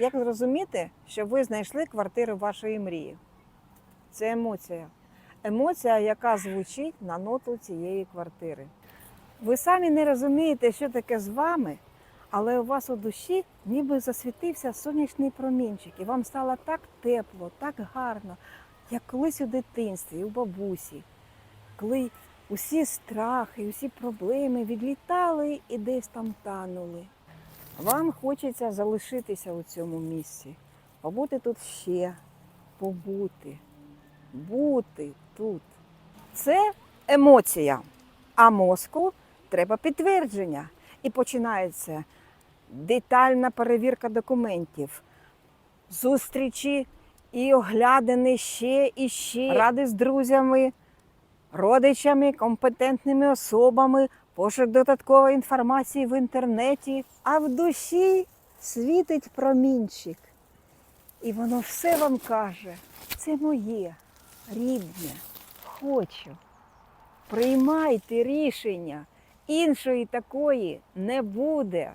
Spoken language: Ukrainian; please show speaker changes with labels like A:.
A: Як зрозуміти, що ви знайшли квартиру вашої мрії? Це емоція. Емоція, яка звучить на ноту цієї квартири. Ви самі не розумієте, що таке з вами, але у вас у душі ніби засвітився сонячний промінчик, і вам стало так тепло, так гарно, як колись у дитинстві, у бабусі, коли усі страхи, усі проблеми відлітали і десь там танули. Вам хочеться залишитися у цьому місці, побути тут ще, побути, бути тут. Це емоція, а мозку треба підтвердження. І починається детальна перевірка документів, зустрічі і оглядини ще і ще, ради з друзями, родичами, компетентними особами, пошук додаткової інформації в інтернеті, а в душі світить промінчик. І воно все вам каже: це моє, рідне, хочу. Приймайте рішення. Іншої такої не буде.